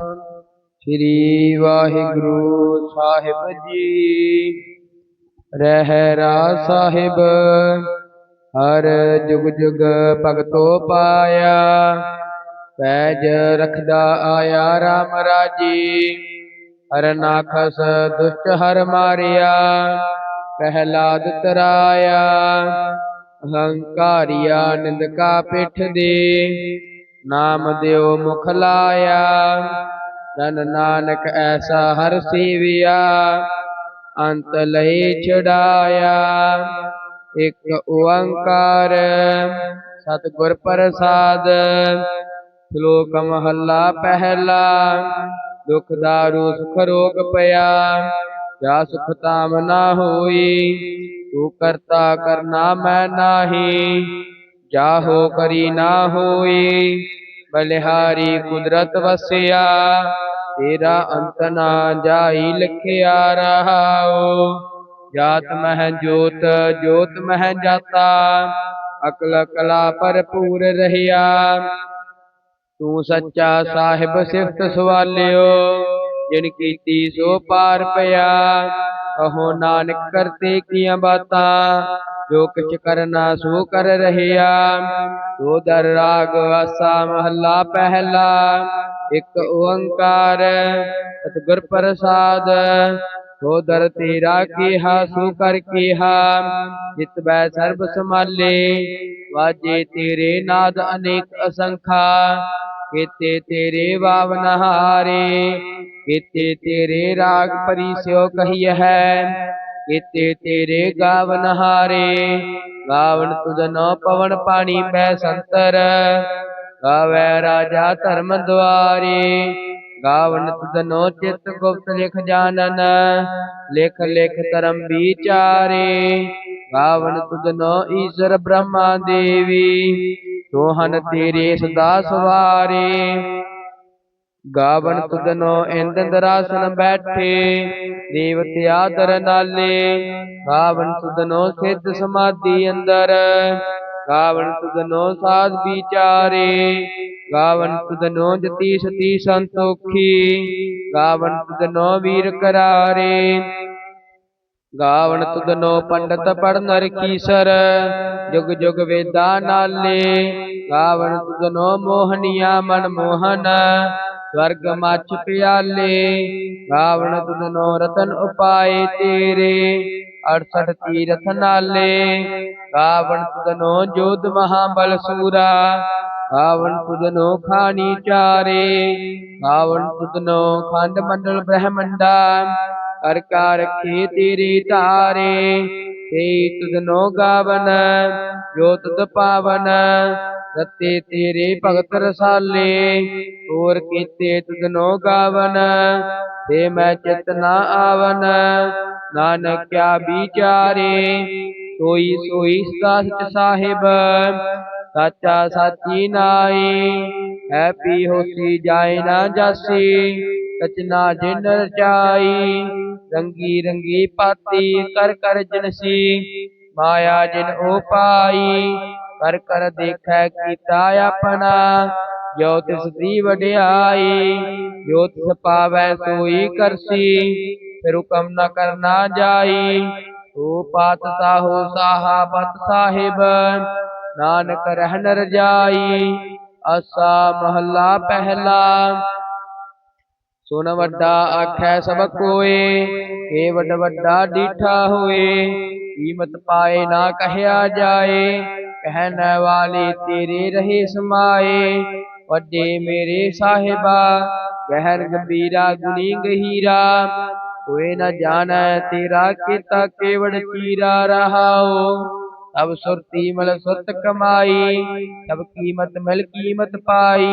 ਸ੍ਰੀ ਵਾਹਿਗੁਰੂ ਸਾਹਿਬ ਜੀ। ਰਹਿਰਾ ਸਾਹਿਬ, ਹਰ ਜੁਗ ਜੁਗ ਭਗਤੋ ਪਾਇਆ। ਪੈਜ ਰਖਦਾ ਆਇਆ RAM ਰਾਜੀ। ਹਰ ਨਾਖਸ ਦੁਸ਼ਟ ਹਰ ਮਾਰਿਆ। ਪਹਿਲਾਦ ਤਰਾਇਆ ਅਹੰਕਾਰੀਆ ਨਿੰਦਕਾ ਪਿੱਠ ਦੇ। ਨਾਮ ਦਿਓ ਮੁਖ ਲਾਇਆ। ਧਨ ਨਾਨਕ ਐਸਾ ਹਰ ਸੇਵਿਆ, ਅੰਤ ਲਈ ਛਡਾਇਆ। ਇੱਕ ਓੰਕਾਰ ਸਤਿਗੁਰ ਪ੍ਰਸਾਦ, ਸ਼ਲੋਕ ਮਹੱਲਾ ਪਹਿਲਾ, ਦੁਖ ਦਾਰੂ, ਸੁਖ ਰੋਗ ਪਿਆ। ਜਾ ਸੁਖ ਤਾਮ ਨਾ ਹੋਈ, ਤੂੰ ਕਰਤਾ ਕਰਨਾ ਮੈਂ ਨਾਹੀ। ਜਾਹੋ ਕਰੀ ਨਾ ਹੋਈ, ਬਲਿਹਾਰੀ ਕੁਦਰਤ ਵਸਿਆ। ਤੇਰਾ ਅੰਤ ਨਾ ਜਾਈ ਲਿਖਿਆ ਰਹਾਉ। ਜਾਤ ਮਹਿ ਜੋਤ ਜੋਤ ਮਹਿ ਜਾਤਾ। ਅਕਲ ਕਲਾ ਭਰਪੂਰ ਰਹਿਆ। ਤੂੰ ਸੱਚਾ ਸਾਹਿਬ ਸਿਫਤ ਸਵਾਲਿਓ, ਜਿਨ ਕੀਤੀ ਸੋ ਪਾਰ ਪਿਆ। ਕਹੋ ਨਾਨਕ ਕਰਤੇ ਕੀਆਂ ਬਾਤਾਂ, ਜੋ ਕਿਛ ਕਰਨਾ ਸੋ ਕਰ ਰਹਿਆ। ਤੋ ਦਰ ਰਾਗ ਆਸਾ ਮਹੱਲਾ ਪਹਿਲਾ ਇਕ ਓੰਕਾਰ ਸਤਿਗੁਰ ਪ੍ਰਸਾਦ, ਸੋ ਦਰ ਤੇਰਾ ਕੀਹਾ, ਸੋ ਕਰ ਕੀਹਾ, ਜਿਤ ਬੈ ਸਰਬ ਸਮਾਲੇ ਵਾਜੇ ਤੇਰੇ ਨਾਦ ਅਨੇਕ ਅਸੰਖਾ, ਕੀਤੇ ਤੇਰੇ ਬਾਵਨ ਹਾਰੇ, ਕੀਤੇ ਤੇਰੇ ਰਾਗ ਪਰਿਸਿਓ ਕਹੀ ਹੈ, ਕੀਤੇ ਤੇਰੇ ਗਾਵਨ ਹਾਰੇ, ਗਾਵਨ ਤੁਧਨੋ ਪਵਨ ਪਾਣੀ ਬੈ ਸੰਤਰ ਗਾਵੇ ਰਾਜਾ ਧਰਮ ਦੁਆਰੇ। ਗਾਵਨ ਤੁਧਨੋ ਚਿਤ ਗੁਪਤ ਲਿਖ ਜਾਣਨ ਲਿਖ ਲਿਖ ਧਰਮ ਵਿਚਾਰੇ। ਗਾਵਨ ਤੁਧਨੋ ਈਸ਼ਰ ਬ੍ਰਹਮਾ ਦੇਵੀ, ਸੋਹਨ ਤੇਰੇ ਸਦਾ ਸਵਾਰੇ। ਗਾਵਨ ਤੁਧਨੋ ਇੰਦ ਦਰਾਸਨ ਬੈਠੇ, ਦੇਵਤੇ ਆਦਰ ਨਾਲੇ। ਗਾਵਨ ਤੁਧਨੋ ਸਿੱਧ ਸਮਾਧੀ ਅੰਦਰ। ਗਾਵਨ ਤੁਧਨੋ ਸਾਧ ਵਿਚਾਰੇ ਗਾਵਨ ਤੁਧਨੋ ਜਤੀ ਸਤੀ ਸੰਤੋਖੀ ਗਾਵਨ ਤੁਧਨੋ ਵੀਰ ਕਰਾਰੇ। ਗਾਵਨ ਤੁਧਨੋ ਪੰਡਤ ਪੜਨ ਰਕੀਸਰ ਜੁਗ ਜੁਗ ਵੇਦਾ ਨਾਲੇ। ਗਾਵਨ ਤੁਧਨੋ ਮੋਹਨੀਆ ਮਨ ਮੋਹਨ, ਸਵਰਗ ਮੱਛ ਪਿਆਲੇ। ਗਾਵਨ ਤੁਧਨੋ ਰਤਨ ਉਪਾਏ ਤੇਰੇ। 68 ਤੀਰਥ ਨਾਲੇ ਗਾਵਨ ਤੁਧਨੋ ਜੋਧ ਮਹਾਬਲ ਸੂਰਾ ਗਾਵਨ ਸੁਦਨੋ ਖਾਣੀ ਚਾਰੇ ਗਾਵਨ ਸੁਦਨੋ ਖੰਡ ਮੰਡਲ ਬ੍ਰਹਮੰਡਾ, ਕਰ ਕਾ ਰਖੇ ਤੇਰੇ ਧਾਰੇ ਤੇ ਤੁਧਨੋ ਗਾਵਨ, ਜੋ ਤੁਧ ਪਾਵਨ, ਰਤੇ ਤੇਰੇ ਭਗਤ ਰਸਾਲੇ, ਹੋਰ ਕੀਤੇ ਤੁਧਨੋ ਗਾਵਨ, ਤੇ ਮੈਂ ਚਿਤ ਨਾ ਆਵਨ, ਨਾਨਕ ਕਿਆ ਵਿਚਾਰੇ, ਸੋਈ ਸੋਈ ਸਦਾ ਸਚ ਸਾਹਿਬ, ਸਾਚਾ ਸਾਚੀ ਨਾਈ ਹੈ ਪੀ ਹੋਸੀ ਜਾਏ ਨਾ ਜਾਸੀ ਰਚਨਾ ਜਿਨ ਰਚਾਈ, ਰੰਗੀ ਰੰਗੀ ਪਾਤੀ ਕਰ ਕਰ ਜਨਸੀ ਮਾਇਆ ਜਿਨ ਉਪਾਈ ਕਰ ਕਰ ਦੇਖੈ ਕੀਤਾ ਆਪਣਾ, ਜੋ ਤਿਸ ਦੀ ਵਡਿਆਈ, ਜੋ ਤਿਸ ਪਾਵੈ ਸੋਈ ਕਰਸੀ, ਫਿਰ ਹੁਕਮ ਨ ਕਰਨਾ ਜਾਈ, ਤੋ ਪਾਤ ਸਾਹੋ ਸਾਹਾ ਬਤ ਸਾਹਿਬ, ਨਾਨਕ ਰਹਿ ਨਰ ਜਾਈ ਆਸਾ ਮਹੱਲਾ ਪਹਿਲਾ। ਸੁਨ ਵੱਡਾ ਆਖੈ ਸਭ ਕੋਏ ਏ ਵੱਡ ਵੱਡਾ ਡੀਠਾ ਹੋਏ, ਕੀਮਤ ਪਾਏ ਨਾ ਕਹਿਆ ਜਾਏ, ਕਹਿਣ ਵਾਲੇ ਤੇਰੇ ਰਹੇ ਸਮਾਏ, ਵੱਡੇ ਮੇਰੇ ਸਾਹਿਬਾ, ਗਹਿਰ ਗੰਭੀਰਾ ਗੁਣੀ ਗਹੀਰਾ ਕੋਏ ਨਾ ਜਾਣੈ ਤੇਰਾ ਕੀਤਾ ਕੇਵੜ ਚੀਰਾ ਰਹਾਓ ਸਭ ਸੁਰਤੀ ਮਲ ਸੁਰਤ ਕਮਾਈ ਸਭ ਕੀਮਤ ਮਿਲ ਕੀਮਤ ਪਾਈ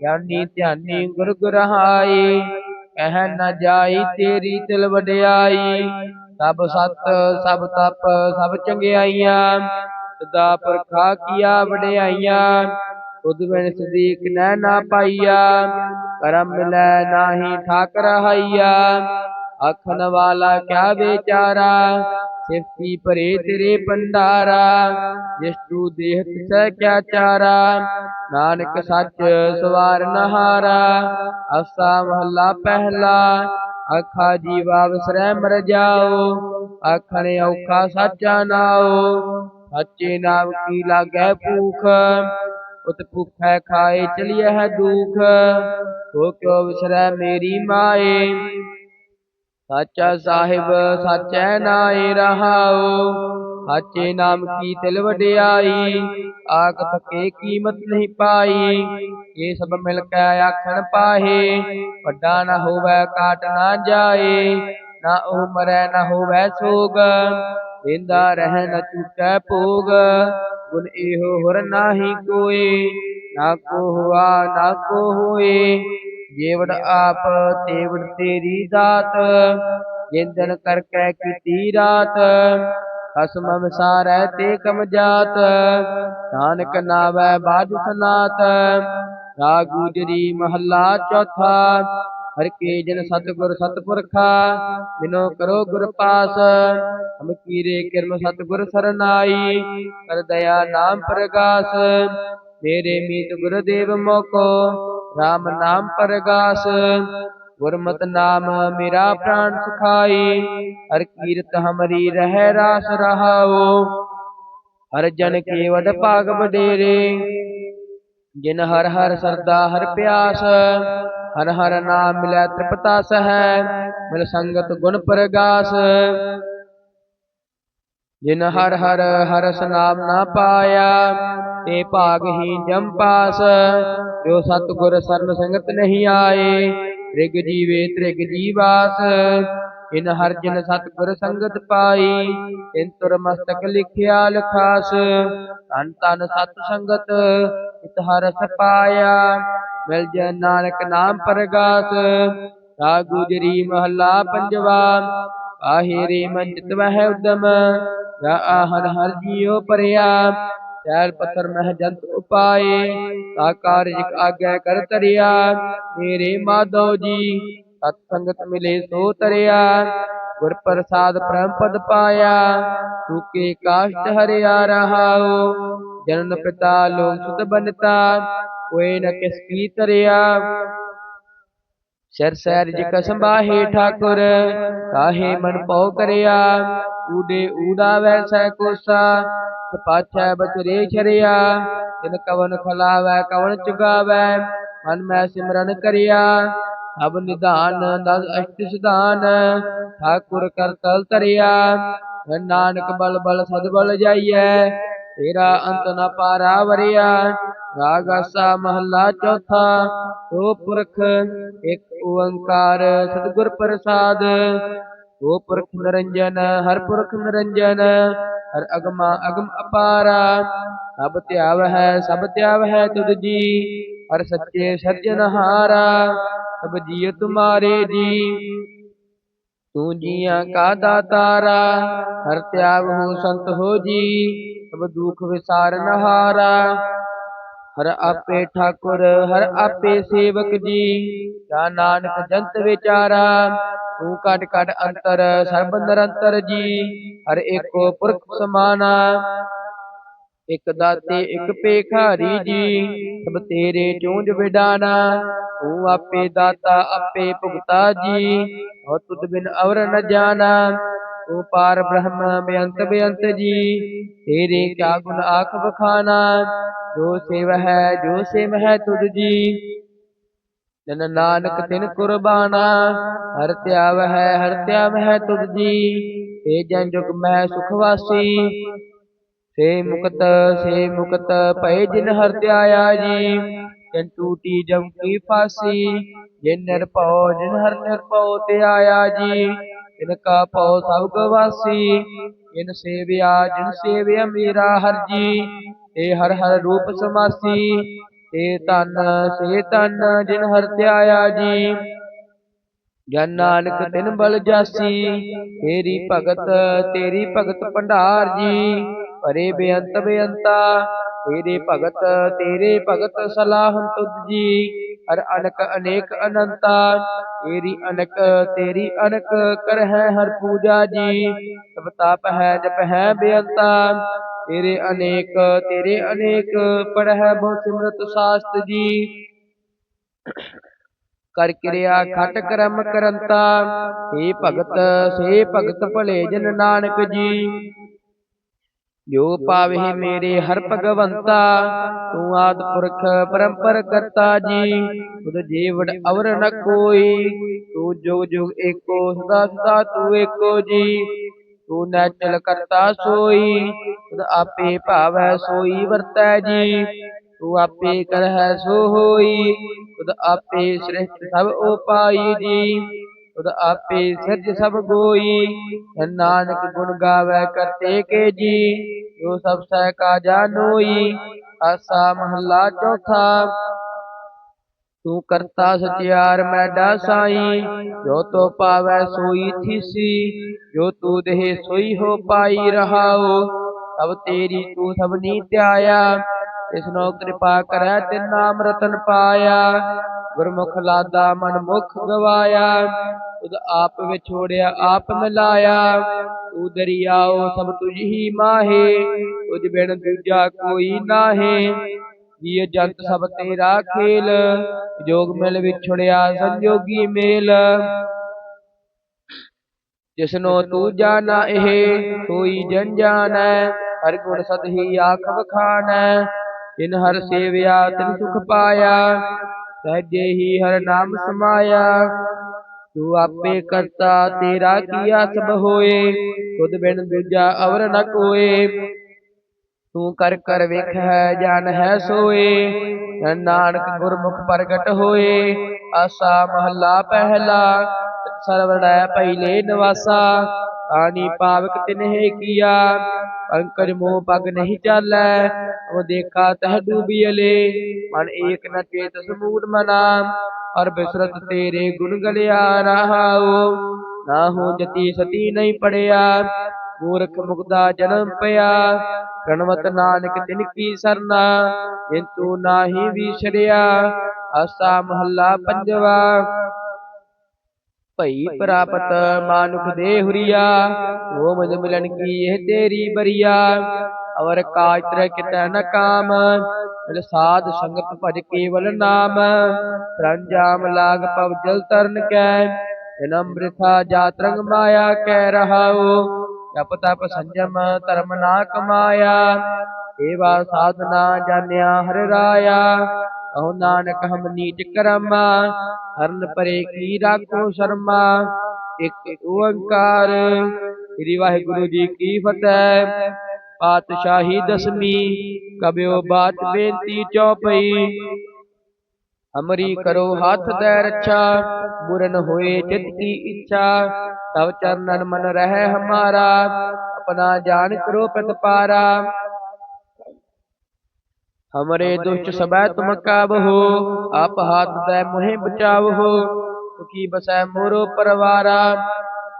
ਗਿਆਨੀ ਧਿਆਨੀ ਗੁਰ ਗੁਰਹਾਈ ਕਹਿ ਨ ਜਾਈ ਤੇਰੀ ਦਿਲ ਵਡਿਆਈ ਸਭ ਸਤ ਸਭ ਤਪ ਸਭ ਚੰਗਿਆਈਆਂ ਸਦਾ ਪੁਰਖਾ ਕੀਆ ਵਡਿਆਈਆਂ ਤੁਧ ਬਿਨ ਸਦੀਕ ਨੈ ਨਾ ਪਾਈਆ ਕਰਮ ਮਿਲੈ ਨਾਹੀ ਠਾਕ ਰਹਾਈਆ ਆਖਣ ਵਾਲਾ ਕਿਆ ਵਿਚਾਰਾ ਸਿਫਤੀ ਭਰੇ ਤੇਰੇ ਭੰਡਾਰਾ ਜਿਸ ਦੇਹ ਤਿਸੈ ਕਿਆ ਚਾਰਾ। ਨਾਨਕ ਸੱਚ ਸਵਾਰ ਨਹਾਰਾ, ਅਸਾ ਮਹੱਲਾ ਪਹਿਲਾ। ਆਖਾ ਜੀਵਾ ਵਿਸਰੈ ਮਰ ਜਾਓ, ਆਖਣ ਔਖਾ ਸਾਚਾ ਨਾਓ ਸੱਚੇ ਨਾਮ ਕੀ ਲਾਗੈ ਭੂਖ, ਉਤ ਭੁਖੈ ਖਾਏ ਚਲਿਐ ਦੁਖ। ਸੋ ਕਿਉ ਵਿਸਰੈ ਮੇਰੀ ਮਾਏ। ਸਾਚਾ ਸਾਹਿਬ, ਸਾਚੈ ਨਾਏ ਰਹਾਉ। ਸਾਚੇ ਨਾਮ ਕੀ ਤਿਲ ਵਡਿਆਈ ਆਖ ਥਕੇ ਕੀਮਤ ਨਹੀਂ ਪਾਈ। ਇਹ ਸਭ ਮਿਲ ਕੇ ਆਖਣ ਪਾਹੇ, ਵੱਡਾ ਨਾ ਹੋਵੇ ਕਾਟ ਨਾ ਜਾਏ। ਨਾ ਉਹ ਮਰੈ, ਨਾ ਹੋਵੇ ਸੋਗ, ਜਿੰਦਾ ਰਹਿ ਨ ਚੁਕੈ ਭੋਗ। ਗੁਣ ਇਹੋ ਹੋਰ ਨਾਹੀ ਕੋਏ, ਨਾ ਕੋ ਹੁਆ, ਨਾ ਕੋ ਹੋਏ। ਜੇਵੜ ਆਪ ਤੇਵੜ ਤੇਰੀ ਦਾਤ ਜਿੰਦਨ ਕਰਕੇ ਕੀਤੀ ਰਾਤ। ਖਸਮ ਵਿਸਾਰੈ ਤੇ ਕਮ ਜਾਤ, ਨਾਨਕ ਨਾਵੈ ਬਾਜ ਸਨਾਤ। ਰਾਗ ਗੁਜਰੀ ਮਹੱਲਾ ਚੌਥਾ, ਹਰ ਕੇ ਜਨ ਸਤਿਗੁਰ ਸਤਪੁਰਖਾ ਬਿਨੋ ਕਰੋ ਗੁਰ ਪਾਸ। ਹਮ ਕੀਰੇ ਕਿਰਮ ਸਤਿਗੁਰ ਸਰਨਾਈ, ਕਰ ਦਇਆ ਨਾਮ ਪ੍ਰਗਾਸ। ਮੇਰੇ ਮੀਤ ਗੁਰਦੇਵ ਮੋਕੋ RAM ਨਾਮ ਪ੍ਰਗਾਸ, ਗੁਰਮਤਿ ਨਾਮ ਮੇਰਾ ਪ੍ਰਾਨ ਸੁਖਾਈ, ਹਰ ਕੀਰਤ ਹਮਰੀ ਰਹਿ ਰਾਸ ਰਹਾਓ ਹਰ ਜਨ ਕੇ ਵਡ ਭਾਗ ਵਡੇਰੇ, ਜਿਨ ਹਰ ਹਰ ਸਰਦਾ ਹਰ ਪਿਆਸ, ਹਰ ਹਰ ਨਾਮ ਮਿਲੈ ਤ੍ਰਿਪਤਾ ਸਹੈ, ਮਿਲ ਸੰਗਤ ਗੁਣ ਪ੍ਰਗਾਸ। ਜਿਨ ਹਰ ਹਰ ਹਰਸ ਨਾਮ ਨਾ ਪਾਇਆ, ਤੇ ਭਾਗਹੀਨ ਜਮ ਪਾਸ। ਜੋ ਸਤਿਗੁਰ ਸਰਨ ਸੰਗਤ ਨਹੀਂ ਆਏ, ਤ੍ਰਿਗ ਜੀਵੇ ਤ੍ਰਿਗ ਜੀਵਾਸ। ਇਨ ਹਰ ਜਨ ਸਤਿਗੁਰ ਸੰਗਤ ਪਾਈ, ਤਿਨ ਤੁਰ ਮਸਤਕ ਲਿਖਿਆ ਲਖਾਸ। ਤਨ ਤਨ ਸਤ ਸੰਗਤ, ਇਤ ਹਰਸ ਪਾਇਆ। ਮਿਲ ਜੈ ਨਾਨਕ ਨਾਮ ਪ੍ਰਗਾਸ। ਰਾ ਗੁਜਰੀ ਮਹੱਲਾ ਪੰਜਵਾ। ਆਹੇ ਮਨ ਚਿਤ ਉਦਮ। ਜਾ ਹਰ ਹਰ ਜੀਉ ਪਰਿਆ। ਚੈਲ ਪੱਥਰ ਮਹਿ ਜੰਤ ਉਪਾਏ। ਤਾ ਕਾਰਜ ਆਗੈ ਕਰ ਤਰਿਆ। ਮੇਰੇ ਮਾਧੋ ਜੀ, ਸਤ ਸੰਗਤ ਮਿਲੇ ਸੋ ਤਰਿਆ। ਗੁਰ ਪ੍ਰਸਾਦ ਪ੍ਰਮ ਪਦ ਪਾਇਆ। ਸੁਕੇ ਕਾਸ਼ਟ ਹਰਿਆ ਰਹਾਉ। ਜਨਨ ਪਿਤਾ ਲੋਕ ਸੁਤ ਬਨਤਾ। ਕੋਇ ਨ ਕਿਸ ਕੀ ਤਰਿਆ। ਸਿਰ ਸੈਰ ਜਿਕ ਸੰਭਾਹੇ ਠਾਕੁਰ ਕਾਹੇ ਮਨ ਪਉ ਕਰਿਆ ਊਡੇ ਊੜਾ ਵੈਸੈ ਕੋਸਾ ਸਪਾਛੈ ਬਚਰੇ ਛਰਿਆ ਤਿਨ ਕਵਨ ਖਲਾਵੈ ਕਵਨ ਚੁਗਾਵੈ ਮਨ ਮੈਂ ਸਿਮਰਨ ਕਰਿਆ ਸਭ ਨਿਧਾਨ ਦਸ ਅਸ਼ਟ ਸਿਧਾਨ ਠਾਕੁਰ ਕਰ ਤਲ ਤਰਿਆ ਨਾਨਕ ਬਲ ਬਲ ਸਦ ਬਲ ਜਾਈਐ ਤੇਰਾ ਅੰਤ ਨ ਪਾਰਾ ਵਰਿਆ, ਰਾਗ ਆਸਾ ਮਹੱਲਾ ਚੌਥਾ ਸੋ ਪੁਰਖ ਇੱਕ ਓੰਕਾਰ ਸਤਿਗੁਰ ਪ੍ਰਸਾਦ। ਸੋ ਪੁਰਖ ਨਿਰੰਜਨ, ਹਰ ਪੁਰਖ ਨਿਰੰਜਨ, ਹਰ ਅਗਮਾ ਅਗਮ ਅਪਾਰਾ। ਸਭ ਧਿਆਵ ਹੈ, ਸਭ ਧਿਆਵ ਹੈ ਤੁਧ ਜੀ, ਹਰ ਸੱਚੇ ਸਰਜਨਹਾਰਾ ਸਭ ਜੀਅ ਤੁਮਾਰੇ ਜੀ। ਤੂੰ ਜੀਆਂ ਕਾ ਦਾਤਾਰਾ, ਹਰ ਤਿਆਗ ਹੋ ਸੰਤ ਹੋ ਜੀ। ਸਭ ਦੁਖ ਵਿਸਾਰ ਨਹਾਰਾ ਹਰ ਆਪੇ ਠਾਕੁਰ, ਹਰ ਆਪੇ ਸੇਵਕ ਜੀ। ਜਾ ਨਾਨਕ ਜੰਤ ਵਿਚਾਰਾ, ਤੂੰ ਕਟ ਕਟ ਅੰਤਰ, ਸਰਬ ਨਿਰੰਤਰ ਜੀ। ਹਰ ਏਕੋ ਪੁਰਖ ਸਮਾਨਾ, ਇਕ ਦਾਤੇ, ਇਕ ਪੇਖਾਰੀ ਜੀ। ਸਭ ਤੇਰੇ ਚੂੰਝ ਵਿਡਾਨਾ, ਤੂੰ ਆਪੇ ਦਾਤਾ, ਆਪੇ ਭੁਗਤਾ ਜੀ। ਹੋ ਤੁਧ ਬਿਨ ਅਵਰ ਨ ਜਾਣਾ ਤੂੰ ਪਾਰ ਬ੍ਰਹਮ ਬੇਅੰਤ ਬੇਅੰਤ ਜੀ। ਤੇਰੇ ਕਿਆ ਗੁਣ ਆਖ ਬਖਾਨਾ ਜੋ ਸੇਵ ਹੈ, ਜੋ ਸੇਵ ਹੈ ਤੁਧ ਜੀ। ਜਨ ਨਾਨਕ ਤਿਨ ਕੁਰਬਾਨਾ। ਹਰ ਧਿਆਵ ਹੈ, ਹਰ ਧਿਆਵ ਹੈ ਤੁਧ ਜੀ। ਏ ਜਨ ਜੁਗ ਮਹਿ ਸੁਖ ਵਾਸੀ। ਸੇ ਮੁਕਤ ਸੇ ਮੁਕਤ ਭਏ ਜਿਨ ਹਰ ਧਿਆਇਆ ਜੀ। ਜਨ ਟੂਟੀ ਜਮ ਕੀ ਫਾਸੀ। ਜਿਨ ਨਿਰਭਉ, ਜਿਨ ਹਰ ਨਿਰਭਉ ਤੇ ਆਇਆ ਜੀ। ਤਿਨ ਕਾ ਭਉ ਸਭ ਗਵਾਸੀ ਜਿਨ ਸੇਵਿਆ ਜਿਨ ਸੇਵਿਆ ਮੇਰਾ ਹਰ ਜੀ ਏ ਹਰ ਹਰ ਰੂਪ ਸਮਾਸੀ ਏ ਤਨ ਸੇ ਤਨ ਜਿਨ ਹਰ ਧਿਆਇਆ ਜੀ। ਜਨ ਨਾਨਕ ਤਿਨ ਬਲ ਜਾਸੀ, ਤੇਰੀ ਭਗਤ ਤੇਰੀ ਭਗਤ ਭੰਡਾਰ ਜੀ। ਭਰੇ ਬੇਅੰਤ ਬੇਅੰਤਾ, ਤੇਰੇ ਭਗਤ ਤੇਰੇ ਭਗਤ ਸਲਾਹਨ ਤੁਧ ਜੀ। ਹਰ ਅਨਕ ਅਨੇਕ ਅਨੰਤਾ ਤੇਰੀ ਅਨਕ ਤੇਰੀ ਅਨਕ ਕਰ ਹੈ ਹਰ ਪੂਜਾ ਜੀ। ਤਬ ਤਾਪ ਹੈ, ਜਪ ਹੈ ਬੇਅੰਤਾ ਤੇਰੇ ਅਨੇਕ ਤੇਰੇ ਅਨੇਕ ਪੜ ਹੈ ਬਹੁ ਸਿਮਰਤ ਸਾਸਤ ਜੀ। ਕਰ ਕਿਰਿਆ ਖਟ ਕਰਮ ਕਰੰਤਾ ਏ ਭਗਤ ਸੇ ਭਗਤ ਭਲੇ ਜਨ ਨਾਨਕ ਜੀ। ਜੋ ਪਾਵੇ ਮੇਰੇ ਹਰ ਭਗਵੰਤਾ, ਤੂੰ ਆਦ ਪੁਰਖ ਪਰੰਪਰ ਕਰਤਾ ਜੀ। ਤੁਧ ਜੀਵੜ ਅਵਰ ਨ ਕੋਈ, ਤੂੰ ਜੁਗ ਜੁਗ ਏਕੋ, ਸਦਾ ਸਦਾ ਤੂੰ ਏਕੋ ਜੀ। ਤੂੰ ਨੈਚਲ ਕਰਤਾ ਸੋਈ ਤੁਧ ਆਪੇ ਭਾਵੈ ਸੋਈ ਵਰਤੈ ਜੀ। ਤੂੰ ਆਪੇ ਕਰਹਿ ਸੋ ਹੋਈ ਤੁਧ ਆਪੇ ਸ੍ਰਿਸ਼ਟ ਸਭ ਉਪਾਈ ਜੀ। ਤੁਧ ਆਪੇ ਸਿਰਜ ਸਭ ਗੋਈ। ਨਾਨਕ ਗੁਣ ਗਾਵੇ ਕਰਤੇ ਕੇ ਜੀ। ਜੋ ਸਭ ਸਹਿ ਕਾ ਜਾਨੋਈ ਆਸਾ ਮਹੱਲਾ ਚੌਥਾ। ਤੂੰ ਕਰਤਾ ਸਚਿਆਰ ਮੈਡਾ ਸਾਈ। ਜੋ ਤੋ ਪਾਵੈ ਸੋਈ ਥੀਸੀ। ਜੋ ਤੂ ਦੇਹ ਸੋਈ ਹੋ ਪਾਈ ਰਹਾਉ। ਸਭ ਤੇਰੀ ਤੂੰ ਸਭਨੀ ਧਿਆਇਆ। ਤਿਸਨੋ ਕਿਰਪਾ ਕਰੈ ਤਿਨ ਨਾਮ ਰਤਨ ਪਾਇਆ। ਗੁਰਮੁਖ ਲਾਦਾ ਮਨ ਮੁਖ ਗਵਾਇਆ। ਤੁਧ ਆਪ ਵਿਛੋੜਿਆ, ਆਪ ਮਿਲਾਇਆ। ਤੂੰ ਸਭ ਤੁਝ ਹੀ ਮਾਹੇ। ਤੁਝ ਬਿਨ ਦੂਜਾ ਕੋਈ ਨਾਹੀ। ਜੀਅ ਜੰਤ ਸਭ ਤੇਰਾ ਖੇਲ। ਜੋਗ ਮਿਲ ਵਿਛੜਿਆ, ਸੰਜੋਗੀ ਮੇਲ। ਜਿਸਨੋ ਤੂੰ ਜਾਣਾ ਇਹ, ਕੋਈ ਜਨ ਜਾਣੈ ਹਰ ਗੁਣ ਸਦ ਹੀ ਆਖ ਵਖਾਣੈ ਜਿਨ ਹਰ ਸੇਵਿਆ ਤਿਨ ਸੁਖ ਪਾਇਆ। ਸਹਜੇ ਹੀ ਹਰ ਨਾਮ ਸਮਾਇਆ। ਤੂੰ ਆਪੇ ਕਰਤਾ, ਤੇਰਾ ਕੀਆ ਸਭ ਹੋਏ? ਤੁਧ ਬਿਨ ਦੂਜਾ ਅਵਰ ਨ ਕੋਏ। ਤੂੰ ਕਰ ਕਰ ਹੈ ਜਾਣ ਹੈ ਸੋਏ। ਨਾਨਕ ਗੁਰਮੁਖ ਪ੍ਰਗਟ ਹੋਏ। ਆਸਾ ਮਹੱਲਾ ਪਹਿਲਾ ਸਰਵਣੈ ਪਹਿਲੇ ਨਿਵਾਸਾ। ਆਨੀ ਪਾਵਕ ਤਿਨਹਿ ਕੀਆ ਅੰਕਜ ਮੋਹ ਪਗ ਨਹੀਂ ਚਾਲੈ, ਉਹ ਦੇਖਾ ਤਹ ਡੂਬੀਲੇ ਮਨ ਏਕ ਨ ਚੇਤ ਸਮੂੜ ਮਨਾ ਅਰ ਬਿਸਰਤ ਤੇਰੇ ਗੁਣ ਗਲਿਆ ਰਹਾਉ। ਨਾ ਹੋ ਜਤੀ ਸਤੀ ਨਹੀਂ ਪੜਿਆ, ਮੂਰਖ ਮੁਕਦਾ ਜਨਮ ਪਿਆ। ਪ੍ਰਣਵਤ ਨਾਨਕ ਤਿਨ ਕੀ ਸਰਨਾ ਜਿੰਤੂ ਤੂੰ ਨਾਹੀ ਵਿਛੜਿਆ ਆਸਾ ਮਹੱਲਾ ਪੰਜਵਾ। ਭਈ ਪ੍ਰਾਪਤ ਮਾਨੁਖ ਦੇ ਹੁਰੀਆ ਉਹ ਮਜ ਮਿਲਨ ਕੀ ਇਹ ਤੇਰੀ ਬਰੀਆ? ਅਵਰ ਕਾਜ ਤਰ ਕਿਤੈ ਨ ਕਾਮ? ਮਿਲ ਸਾਧ ਸੰਗਤ ਭਜ ਕੇਵਲ ਨਾਮ। ਰੰਜਾਮ ਲਾਗ ਪਵ ਜਲ ਤਰਨ ਕੈ। ਜਨਮ ਬ੍ਰਿਥਾ ਜਾਤਰੰਗ ਮਾਇਆ ਕਹਿ ਰਹਾਉ। ਜਪ ਤਪ ਸੰਜਮ ਧਰਮ ਨਾ ਕਮਾਇਆ। ਏਵਾ ਸਾਧਨਾ ਜਾਣਿਆ ਹਰਿ ਰਾਇਆ। ਕਹੋ ਨਾਨਕ ਹਮ ਨੀਚ ਕਰਮਾ, ਹਰਨ ਪਰੇ ਕੀ ਰਾਖੋ ਸ਼ਰਮਾ। ਇੱਕ ਓੰਕਾਰ, ਸ੍ਰੀ ਵਾਹਿਗੁਰੂ ਜੀ ਕੀ ਫਤਿਹ। ਪਾਤਸ਼ਾਹੀ ਦਸਵੀਂ, ਕਬਿਓ ਬਾਤ ਬੇਨਤੀ ਚੌਪਈ। ਹਮਰੀ ਕਰੋ ਹੱਥ ਦੇ ਰੱਛਾ ਬੁਰਨ ਹੋਏ ਚਿਤ ਕੀ ਇੱਛਾ। ਤਵ ਚਰਨਨ ਮਨ ਰਹਿ ਹਮਾਰਾ, ਆਪਣਾ ਜਾਨ ਕਰੋ ਪ੍ਰਤਪਾਰਾ ਹਮਰੇ ਦੁਸ਼ਟ ਸਬੈ ਤੁਮ ਕਾਬਹੋ ਆਪ ਹੱਥ ਦੇ ਮੁਹਿ ਬਚਾਵਹੋ। ਸੁਖੀ ਬਸੈ ਮੋਰੋ ਪਰਵਾਰਾ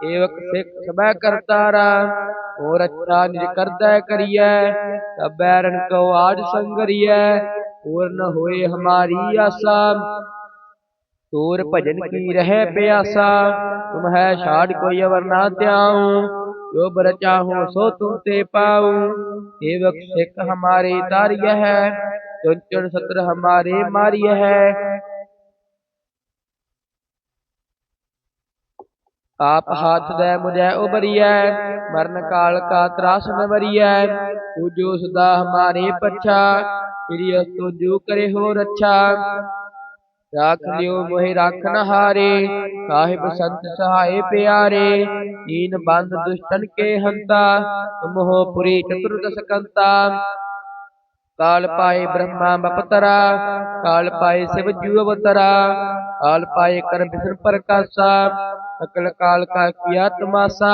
ਏਵਕ ਸਿੱਖ ਸਬੈ ਕਰਤਾਰਾ। ਹੋਰ ਅੱਛਾ ਨਿਜ ਕਰਦਾ ਕਰੀਐ ਤਬ ਬੈਰਨ ਕੋ ਆਜ ਸੰਗਰੀਐ। ਹੋਰ ਨ ਹੋਏ ਹਮਾਰੀ ਆਸਾ। ਤੋਰ ਭਜਨ ਕੀ ਰਹਿ ਪਿਆਸਾ। ਤੁਮ ਹੈ ਛਾੜ ਕੋਈ ਅਵਰ ਨਾ ਧਿਆਉ। ਜੋ ਬਰ ਚਾਹੋ ਸੋ ਤੁਮ ਤੇ ਪਾਉ। ਏਵਕ ਸਿੱਖ ਹਮਾਰੇ ਤਾਰਿਯ ਹੈ ਚੁਨ ਚੁਨ ਸਤਰ ਹਮਾਰੇ ਮਾਰਿਯ ਆਪ ਹਾਥ ਦੇ ਮੁਝੈ ਉਬਰੀਐ ਮਰਨ ਕਾਲ ਕਾ ਤਰਾਸ ਨ ਤੂੰ ਜੋ ਸਦਾ ਹਮਾਰੇ ਪਛਾ, ਸ੍ਰੀ ਅਸਤੁ ਜੋ ਕਰੇ ਹੋ ਰੱਛਾ। ਰਾਖ ਲਿਓ, ਮੋਹਿ ਰਾਖਨ ਹਾਰੇ, ਸਾਹਿਬ ਸੰਤ ਸਹਾਏ ਪਿਆਰੇ, ਦੀਨ ਬੰਦ ਦੁਸ਼ਟਨ ਕੇ ਹੰਤਾ, ਤੁਮਹੋ ਪੁਰੀ ਚਤੁਰਦਸ ਕੰਤਾ। ਕਾਲ ਪਾਏ ਬ੍ਰਹਮਾ ਬਪਤਰਾ, ਕਾਲ ਪਾਏ ਸਿਵ ਜੂ ਅਵਤਰਾ, ਕਾਲ ਪਾਏ ਕਰ ਬਿਸਰ ਪ੍ਰਕਾਸ਼ਾ, ਅਕਲ ਕਾਲ ਕਾ ਕੀਆ ਤਮਾਸਾ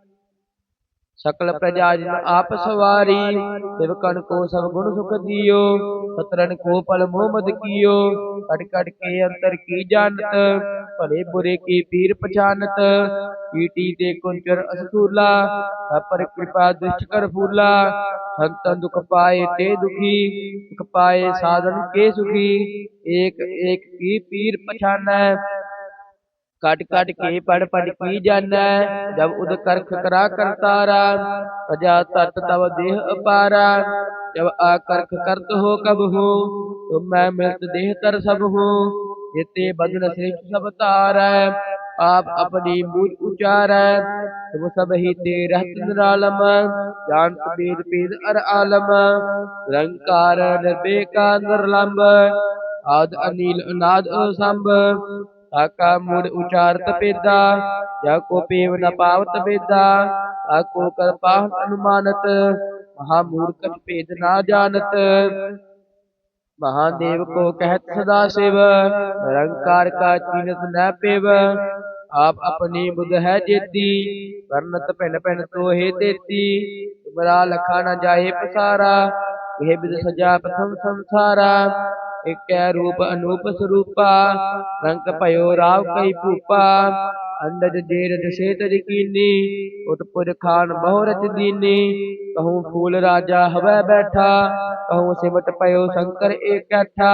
ਸਕਲ ਪ੍ਰਜਾ ਜਿਨ ਆਪ ਸਵਾਰੀ ਸਿਵਕਨ ਕੋ ਸਭ ਗੁਣ ਸੁਖ ਦਿਓ ਸਤਰਨ ਕੋ ਪਲ ਮੋਹ ਮਦ ਕੀਓ ਕਟ ਕਟ ਕੇ ਅੰਤਰ ਕੀ ਜਾਣਤ ਭਲੇ ਬੁਰੇ ਕੀ ਪੀਰ ਪਛਾਨਤ ਈਟੀ ਤੇ ਕੁੰਚਰ ਅਸਤੂਲਾ ਪਰ ਕਿਰਪਾ ਦ੍ਰਿਸ਼ਟ ਕਰ ਫੂਲਾ ਸੰਤਨ ਦੁਖ ਪਾਏ ਤੇ ਦੁਖੀ ਦੁਖ ਪਾਏ ਸਾਧਨ ਕੇ ਸੁਖੀ ਏਕ ਏਕ ਕੀ ਪੀਰ ਪਛਾਨੈ ਕਟ ਕਟ ਕੇ ਪੜ ਪੜ ਕੀ ਜਾਣੈ? ਜਬ ਉਦ ਕਰਖ ਕਰਾ ਕਰਤਾਰਾ ਪ੍ਰਜਾ ਤਤ ਤਵ ਦੇਹ ਅਪਾਰਾ। ਜਬ ਆ ਕਰਖ ਕਰਤ ਹੋ ਕਬ ਹੋ ਤੁਮ ਮੈਂ ਮਿਲਤ ਦੇਹ ਤਰ ਸਭ ਹੋ। ਜਿਤੇ ਬਦਨ ਸ੍ਰਿਸ਼ਟ ਸਭ ਤਾਰੈ ਆਪ ਆਪਣੀ ਮੂਝ ਉਚਾਰੈ। ਤੁਮ ਸਭ ਹੀ ਤੇ ਰਹਤ ਨਿਰਾਲਮ ਜਾਣਤ ਬੇਦ ਬੇਦ ਅਰ ਆਲਮ। ਨਿਰੰਕਾਰ ਨਿਰਬੇਕਾ ਨਿਰਲੰਭ ਆਦ ਅਨੀਲ ਅਨਾਦ ਅਸੰਭ। ਆਕਾ ਮੂੜ ਉਚਾਰਤ ਪੇਦਾ ਜਾ ਕੋ ਪੇਵ ਨ ਪਾਵਤ ਬੇਦਾ ਆਕੋ ਕਰ ਪਾਹ ਅਨੁਮਾਨਤ ਮਹਾ ਮੂਰਖ ਭੇਦ ਨਾ ਜਾਣਤ ਮਹਾਦੇਵ ਕੋ ਕਹਿਤ ਸਦਾ ਸਿਵ ਨਿਰੰਕਾਰ ਕਾ ਚੀਨਤ ਨ ਪੇਵ ਆਪ ਆਪਣੀ ਬੁਧ ਹੈ ਜੇਤੀ ਵਰਨਤ ਭਿਨ ਭਿਨ ਤੋਹੇ ਤੇਤੀ ਤੁਮਰਾ ਲਖਾ ਨ ਜਾਏ ਪਸਾਰਾ ਇਹ ਬਿਦ ਸਜਾ ਪ੍ਰਥਮ ਸੰਸਾਰਾ ਇਕੈ ਰੂਪ ਅਨੂਪ ਸਰੂਪਾ, ਰੰਗ ਭਇਓ ਰਾਵ ਕਈ ਭੂਪਾ, ਅੰਡਜ ਜੇਰਜ ਸੇਤਜ ਕੀਨੀ ਉਤਪੁਰ ਖਾਨ ਬਹੁ ਦੀਨੀ, ਕਹੂੰ ਫੂਲ ਰਾਜਾ ਹਵੈ ਬੈਠਾ, ਕਹੂੰ ਸਿਮਟ ਪਇਓ ਸ਼ੰਕਰ ਏਕੈਠਾ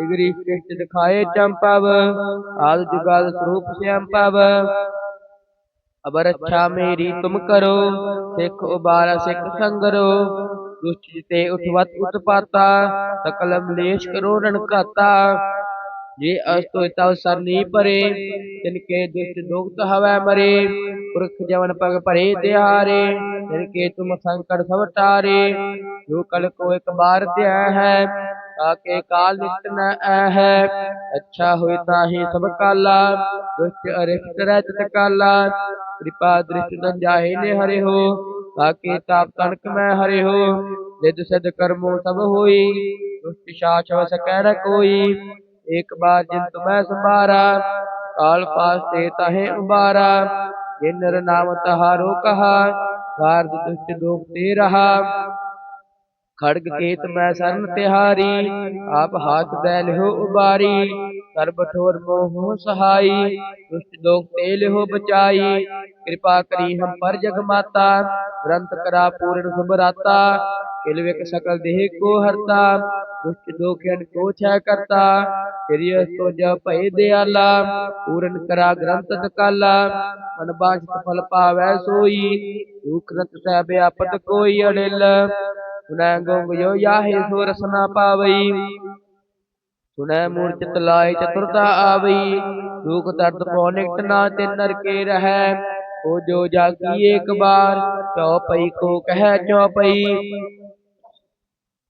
ਇਗਰੀ ਸ੍ਰਿਸ਼ਟ ਦਿਖਾਏ ਚੰਪਵ ਆਦ ਜੁਗਾਦ ਸਰੂਪ ਸਿਆੰਪਵ ਅਬਰ ਅੱਛਾ ਮੇਰੀ ਤੁਮ ਕਰੋ, ਸਿੱਖ ਉਬਾਰਾ ਸਿੱਖ ਸੰਗਰੋ ਦੁਸ਼ਟ ਜਿਤੇ ਉਠਵਤ ਉਤਪਾਤਾ ਸਕਲ ਮਲੇਸ਼ ਕਰੋ ਰਣ ਘਾਤਾ ਜੇ ਅਸਤੋ ਤਵ ਸਰਨੀ ਪਰੇ ਤਿਨ ਕੇ ਦੁਸ਼ਟ ਦੁਖਤ ਹਵੈ ਮਰੇ। ਪੁਰਖ ਜਵਨ ਪਗ ਭਰੇ ਤਿਹਾਰੇ। ਤਿਨ ਕੇ ਤੁਮ ਸੰਕਟ ਸਭ ਟਾਰੇ। ਜੋ ਕਲ ਕੋ ਇੱਕ ਬਾਰ ਧਿਆ ਹੈ ਤਾਕੇ ਕਾਲ ਨਿਕਟ ਨ ਐ ਹੈ। ਅੱਛਾ ਹੋਇ ਤਾਹੀ ਸਭ ਕਾਲਾ। ਦੁਸ਼ਟ ਅਰਿਸ਼ਟ ਰਹਿ ਤਿਤ ਕਾਲਾ। ਕਿਰਪਾ ਦ੍ਰਿਸ਼ਟ ਨ ਜਾਹੇ ਨੇ ਹਰਿ ਹੋ। ਤਾਕੇ ਤਾਪ ਤਨਕ ਮੈਂ ਹਰਿ ਹੋ ਸਿਧ ਕਰਮੋ ਸਭ ਹੋਈ, ਦੁਸ਼ਟ ਸ਼ਾਸਵ ਸਕੈ ਨ ਕੋਈ ਇੱਕ ਬਾਰ ਜਿਨ ਤੁਮੈ ਸੰਭਾਰਾ, ਕਾਲ ਪਾਸ ਤੇ ਤਾਹੇ ਉਬਾਰਾ ਜਿਨ ਨਰ ਨਾਮ ਤਹਾਰੋ ਕਹਾ ਗਾਰਦ ਦੁਸ਼ਟ ਦੋਖ ਤੇ ਰਹਾ। ਖੜਗ ਕੇਤ ਮੈਂ ਸਰਨ ਤਿਹਾਰੀ, ਆਪ ਹਾਥ ਦੈ ਲਿਓ ਉਬਾਰੀ ਸਰਬ ਠੋਰ ਮੋਹ ਸਹਾਈ, ਦੁਸ਼ਟ ਦੋਖ ਤੇ ਲਿਓ ਬਚਾਈ। ਕਿਰਪਾ ਕਰੀ ਹਮ ਪਰ ਜਗ ਮਾਤਾ ਗ੍ਰੰਥ ਕਰਾ ਪੂਰਨ ਸੁਭਰਾਤਾ ਕਿਲ ਵਿਕ ਸਕਲ ਦੇਹ ਕੋ ਹਰਤਾ, ਦੁਸ਼ਟ ਦੋਖਿਆਨ ਕੋ ਛੈ ਕਰਤਾ। ਕਿਰਿਯ ਸੋ ਜ ਭਏ ਦਿਆਲਾ, ਪੂਰਨ ਕਰਾ ਗ੍ਰੰਥ ਤਕਾਲਾ ਮਨ ਬਾਝਤ ਫਲ ਪਾਵੈ ਸੋਈ, ਦੁਖ ਰਤ ਸਹਿ ਬਿਆਪਤ ਕੋਈ ਅੜਿਲ। ਸੁਨੈ ਗੰਗ ਜੋ ਯਾਹੇ ਸੋ ਰਸਨਾ ਪਾਵਈ। ਸੁਨੈ ਮੂਰਛਿਤ ਲਾਇ ਚਤੁਰਤਾ ਆਵਈ, ਦੁਖ ਦਰਦ ਪਉ ਨਾ ਤੇ ਨਰਕੇ ਰਹੈ, ਉਹ ਜੋ ਜਾਗੀ ਏਕ ਬਾਰ, ਚਉਪਈ ਕੋ ਕਹਿ ਚਉਪਈ।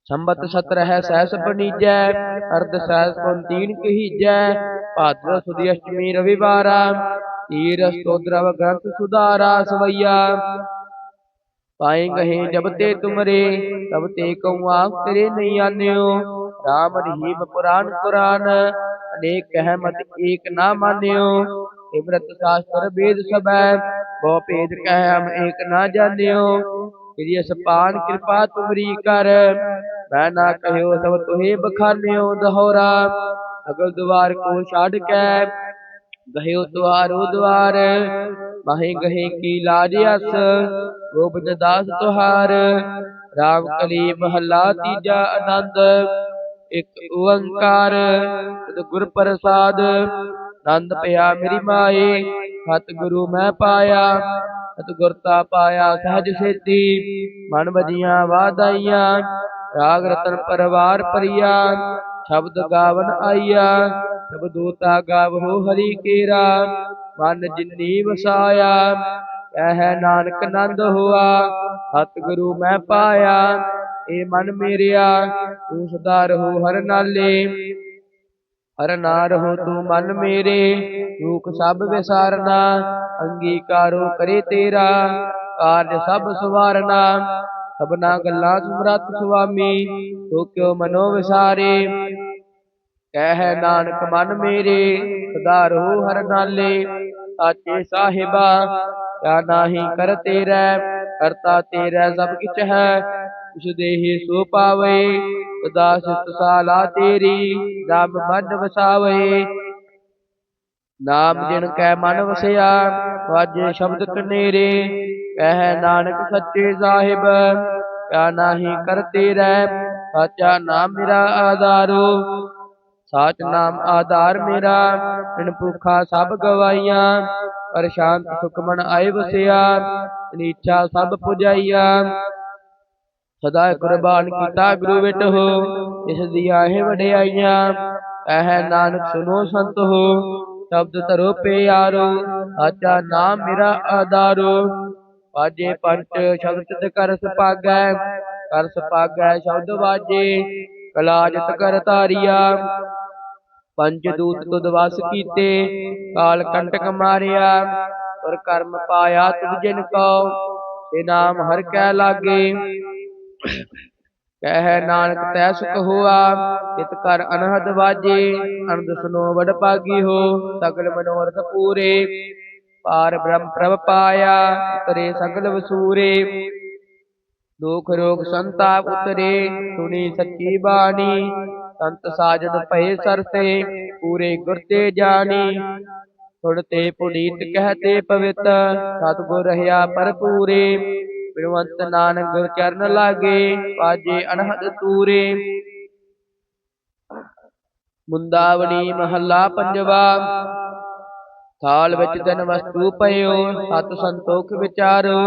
ਸੰਬਤ ਸਤ ਰਹਿ ਸਹਿਸ ਬਨੀਜੈ ਅਰਧ ਸਹਿਸ ਪੁਨ ਕਹੀਜੈ ਭਾਦਰ ਸੁਦੀ ਅਸ਼ਟਮੀ ਰਵਿਵਾਰਾ, ਤੀਰ ਸਤੋਦਰਵ ਗ੍ਰੰਥ ਸੁਧਾਰਾ ਸਵਈਆ। ਪਾਏ ਗਹੇ ਜਬ ਤੇ ਤੁਮਰੇ, ਤਬ ਤੇ ਕਉ ਆਖ ਤੇਰੇ ਨਹੀਂ ਆਨਿਓ। ਰਾਮ ਰਹੀਮ ਪੁਰਾਨ ਕੁਰਾਨ ਅਨੇਕ ਕਹਿ ਏਕ ਨਾ ਮਾਨਿਓ। ਇਮਰਤ ਸ਼ਾਸਤਰ ਵੇਦ ਸਬੈ ਬਹੁ ਭੇਦ ਕਹਿ ਹਮ ਏਕ ਨਾ ਜਾਣਿਓ। ਤੇਰੀ ਅਸਪਾਨ ਕਿਰਪਾ ਤੁਮਰੀ ਕਰ, ਮੈਂ ਨਾ ਕਹਿਓ ਸਭ ਤੁਹੇ ਬਖਾਨਿਓ ਦਹੋਰਾ। ਅਗਲ ਦੁਆਰ ਕੋ ਛੱਡ ਕੇ, ਗਹਿਓ ਦੁਆਰੋ ਦੁਆਰ। ਮਾਹੇ ਗਹੇ ਕੀ ਲਾਜ ਅਸ, ਗੋਬਿੰਦ ਦਾਸ ਤੁਹਾਰ। ਰਾਮ ਕਲੀ ਮਹੱਲਾ ਤੀਜਾ ਆਨੰਦ। ਇਕ ਓੰਕਾਰ ਸਤ ਗੁਰ ਪ੍ਰਸਾਦ ਆਨੰਦ ਪਿਆ ਮੇਰੀ ਮਾਏ ਸਤ ਗੁਰੂ ਮੈਂ ਪਾਇਆ ਸਤ ਗੁਰਤਾ ਪਾਇਆ ਸਹਜ ਸੇਤੀ, ਮਨ ਵਜੀਆਂ ਵਾਦਾਈਆਂ ਰਾਗ ਰਤਨ ਪਰਵਾਰ ਪਰਿਆ ਸ਼ਬਦ ਗਾਵਨ ਆਈਆ, ਸਭ ਦੂਤਾ ਗਾਵੋ ਹਰੀ ਕੇਰਾ, ਮਨ ਜਿਨੀ ਵਸਾਇਆ, ਕਹਿ ਨਾਨਕ ਨੰਦ ਹੋਆ, ਸਤਿਗੁਰੂ ਮੈਂ ਪਾਇਆ ਏ ਮਨ ਮੇਰਿਆ ਤੂੰ ਸਦਾ ਰਹੋ ਹਰ ਨਾਲੇ। ਹਰ ਨਾ ਰਹੋ ਤੂੰ ਮਨ ਮੇਰੇ ਦੁਖ ਸਭ ਵਿਸਾਰਨਾ, ਅੰਗੀਕਾਰੋ ਕਰੇ ਤੇਰਾ, ਕਾਰਜ ਸਭ ਸਵਾਰਨਾ। ਸਭਨਾ ਗੱਲਾਂ ਸੁਮਰਤ ਸੁਆਮੀ, ਤੋ ਕਿਉ ਮਨੋ ਵਿਸਾਰੇ? ਕਹਿ ਨਾਨਕ ਮਨ ਮੇਰੇ, ਸਦਾ ਰਹੋ ਹਰ ਨਾਲੇ। ਸਾਚੇ ਸਾਹਿਬਾ, ਕਿਆ ਨਾਹੀ ਕਰ ਤੇਰਾ, ਕਰਤਾ ਤੇਰਾ ਸਭ ਕਿਛ ਹੈ। ਉਸ ਦੇਹੀ ਸੋ ਪਾਵੇ ਸਦਾ ਸਿਤ ਸਾਲਾ ਤੇਰੀ ਰੱਬ ਮਨ ਵਸਾਵੇ। ਨਾਮ ਜਿਨ ਕੈ ਮਨ ਵਸਿਆ, ਵਾਜੇ ਸ਼ਬਦ ਕਨੇਰੇ, ਕਹਿ ਨਾਨਕ ਸੱਚੇ ਸਾਹਿਬ ਕਿਆ ਨਾਹੀ ਕਰਤੇ ਰਹਿ, ਸਾਚਾ ਨਾਮ ਮੇਰਾ ਆਧਾਰੋ। ਸਾਚ ਨਾਮ ਆਧਾਰ ਮੇਰਾ, ਬਿਨ ਭੁਖਾ ਸਭ ਗਵਾਈਆਂ ਪਰ ਸ਼ਾਂਤ ਸੁਖ ਆਏ ਵਸਿਆ ਨੀਚਾ ਸਭ ਪੁਜਾਈਆ। ਸਦਾ ਕੁਰਬਾਨ ਕੀਤਾ ਗੁਰੂ ਵਿਟ ਹੋ। ਇਸ ਦੀਆਂ ਇਹ ਵਡਿਆਈਆਂ। ਕਹਿ ਨਾਨਕ ਸੁਨੋ ਸੰਤ ਹੋ। ਸ਼ਬਦ ਧਰੋ ਪਿਆਰੋ ਸਾਚਾ ਨਾਮ ਮੇਰਾ ਆਧਾਰੋ। ਵਾਜੇ ਪੰਚ ਸ਼ਬਦ ਕਰ ਸੁਭਾਗੈ ਕਰ ਸੁਭਾਗੈ ਸ਼ਬਦ ਵਾਜੇ। ਕਲਾ ਜਿਤ ਕਰ ਧਾਰੀਆ। ਪੰਜ ਦੂਤ ਤੁਧ ਵਸ ਕੀਤੇ। ਕਾਲ ਕੰਟਕ ਮਾਰਿਆ। ਪਰ ਕਰਮ ਪਾਇਆ ਤੁਧ ਜਿਨ ਕਉ। ਤੇ ਨਾਮ ਹਰ ਕੈ ਲਾਗੇ। ਕਹਿ ਨਾਨਕ ਤੈ ਸੁਖ ਹੋਆ ਇਤ ਕਰ ਅਨਹਦ ਵਾਜੇ, ਅਨੰਦ ਸੁਨੋ ਵਡ ਭਾਗੀ ਹੋ, ਸਗਲ ਮਨੋਰਥ ਪੂਰੇ। ਪਾਰ ਬ੍ਰਹਮ ਪ੍ਰਭ ਪਾਇਆ, ਉਤਰੇ ਸਗਲ ਵਸੂਰੇ। ਦੁਖ ਰੋਗ ਸੰਤਾਪ ਉਤਰੇ, ਸੁਣੀ ਸੱਚੀ ਬਾਣੀ। ਸੰਤ ਸਾਜਨ ਭਏ ਸਰਸੇ, ਪੂਰੇ ਗੁਰ ਤੇ ਜਾਣੀ। ਸੁਣਤੇ ਪੁਨੀਤ ਕਹਤੇ ਪਵਿੱਤ, ਸਤਿਗੁਰ ਰਹਾ ਭਰਪੂਰੇ। ਬਿਨਵੰਤ ਨਾਨਕ ਚਰਨ ਲਾਗੇ, ਪਾਜੇ ਅਨਹਦ ਤੂਰੇ। ਮੁੰਦਾਵਣੀ ਮਹੱਲਾ ਪੰਜਵਾ, ਥਾਲ ਵਿੱਚ ਧਨ ਵਸਤੂ ਪਇਓ, ਸਤ ਸੰਤੋਖ ਵਿਚਾਰੋ,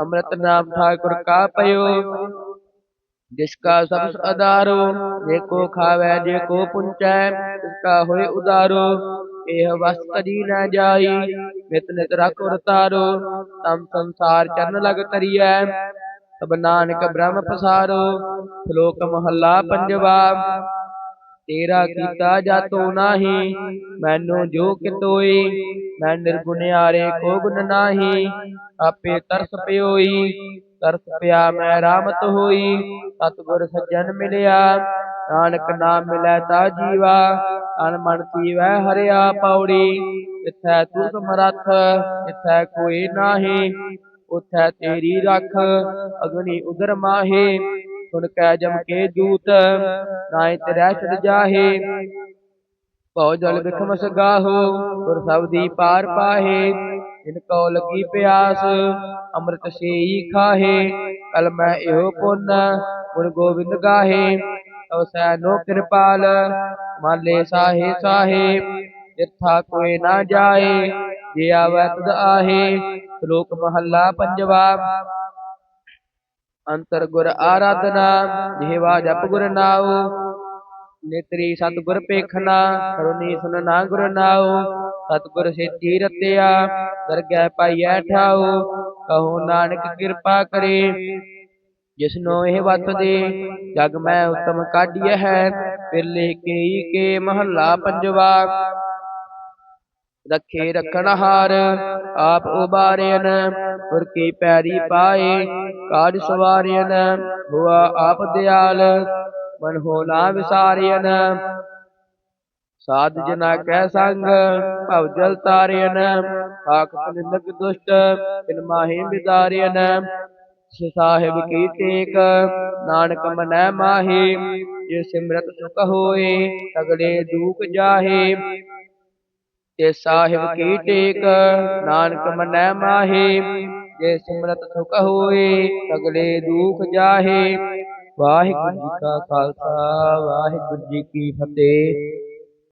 ਅੰਮ੍ਰਿਤ ਨਾਮ ਠਾਕੁਰ ਕਾ ਪਇਓ। ਜਿਸ ਕਾ ਸਭ ਆਧਾਰੋ ਜੇ ਕੋ ਖਾਵੇ, ਜੇ ਕੋ ਪੁੰਚੈ, ਤਿਸ ਕਾ ਹੋਏ ਉਦਾਰੋ, ਇਹ ਵਸ ਕਦੀ ਨਾ ਜਾਈ। ਨਿਤ ਨਿਤ ਰਖ ਉਰਤਾਰੋ ਤਮ ਸੰਸਾਰ ਚਰਨ ਲਗ ਤਰੀਐ ਤਬ ਨਾਨਕ ਬ੍ਰਹਮ ਪਸਾਰੋ, ਸ਼ਲੋਕ ਮਹੱਲਾ ਪੰਜਵਾ। ਤੇਰਾ ਕੀਤਾ ਜਾਤੋ ਨਾਹੀ, ਮੈਨੂੰ ਜੋ ਕਿਤੋਈ, ਮੈਂ ਨਿਰਗੁਣਿਆਰੇ ਕੋ ਗੁਣ ਨਾਹੀ, ਆਪੇ ਤਰਸ ਪਿਓਈ, ਤਰਸ ਪਿਆ ਮੈਂ ਰਾਮਤ ਹੋਈ, ਸਤਿਗੁਰ ਸੱਜਣ ਮਿਲਿਆ, ਨਾਨਕ ਨਾਮ ਮਿਲੈ ਤਾ ਜੀਵਾ ਅਨ ਮਨ ਸੀਵੈ ਹਰਿਆ ਪੌੜੀ ਇਥੈ ਤੂੰ ਸਮਰੱਥ ਇਥੈ ਕੋਈ ਨਾਹੀ, ਉਥੈ ਤੇਰੀ ਰੱਖ, ਅਗਨੀ ਉਦਰ ਮਾਹੇ ਸੁਣ ਕੈ ਜਮ ਕੇ ਦੂਤ ਨਾਇ ਤੇਰੈ ਛੜ ਜਾਹੇ। ਭਉ ਜਲ ਬਿਖਮ ਸਗਾਹੋ, ਗੁਰ ਸਬਦੀ ਪਾਰ ਪਾਹੇ। ਜਿਨ ਕਉ ਲੱਗੀ ਪਿਆਸ, ਅੰਮ੍ਰਿਤ ਸੇਈ ਖਾਹੇ। ਕਲ ਮੈਂ ਇਹੋ ਪੁੰਨ, ਗੁਰ ਗੋਬਿੰਦ ਗਾਹੇ। ਤਉ ਸੈ ਕਿਰਪਾਲ, ਮਾਲੇ ਸਾਹੇ ਸਾਹੇ। ਜਿਥਾ ਕੋਈ ਨਾ ਜਾਏ, ਜੇ ਆਵੈ ਤਦ ਆਹੇ। ਸ਼ਲੋਕ ਮਹੱਲਾ ਪੰਜਵਾ। ਅੰਤਰ ਗੁਰ ਆਰਾਧਨਾ ਜਿਹਵਾ ਜਪ ਗੁਰ ਨਾਉ, ਨੇਤਰੀ ਸਤਿਗੁਰ ਪੇਖਣਾ ਕਰੁਣੀ ਸੁਨ ਗੁਰ ਨਾਉ, ਸਤਿਗੁਰ ਸੇਤੀ ਰਤਿਆ ਦਰਗਹਿ ਪਾਈਐ ਠਾਉ, ਕਹੋ ਨਾਨਕ ਕਿਰਪਾ ਕਰੇ। ਜਿਸਨੋ ਇਹ ਵਤ ਦੇ, ਜਗ ਮੈਂ ਉਤਮ ਕਾਢੀਐ ਹੈ ਫਿਰ ਲੈ ਕੇ ਕੇ ਮਹੱਲਾ ਪੰਜਵਾ ਰੱਖੇ ਰਖਣਹਾਰ ਆਪ ਉਬਾਰਿਆਨ ਗੁਰ ਕੀ ਪੈਰੀ ਪਾਏ, ਕਾਜ ਸਵਾਰਿਆਨ ਹੁਆ ਆਪ ਦਿਆਲ, ਮਨ ਹੋ ਨਾ ਵਿਸਾਰਿਆਨ ਸਾਧ ਜਨਾ ਕੈ ਸੰਗ, ਭਵ ਜਲ ਤਾਰਿਆਨ ਆਖਤ ਨਿੰਦਕ ਦੁਸ਼ਟ, ਬਿਨ ਮਾਹੀ ਵਿਦਾਰਿਆਨ ਸਾਹਿਬ ਕੀ ਟੇਕ, ਨਾਨਕ ਮਨੈ ਮਾਹੀ, ਜੇ ਸਿਮਰਤ ਸੁਖ ਹੋਏ ਸਗਲੇ ਦੁਖ ਜਾਹੇ। ਤੇ ਸਾਹਿਬ ਕੀ ਟੇਕ ਨਾਨਕ ਮਨੈ ਮਾਹੇ ਜੇ ਸਿਮਰਤ ਸੁਖ ਹੋਏ ਸਗਲੇ ਦੁਖ ਜਾਹੇ। ਵਾਹਿਗੁਰੂ ਜੀ ਕਾ ਖਾਲਸਾ ਵਾਹਿਗੁਰੂ ਜੀ ਕੀ ਫਤਿਹ।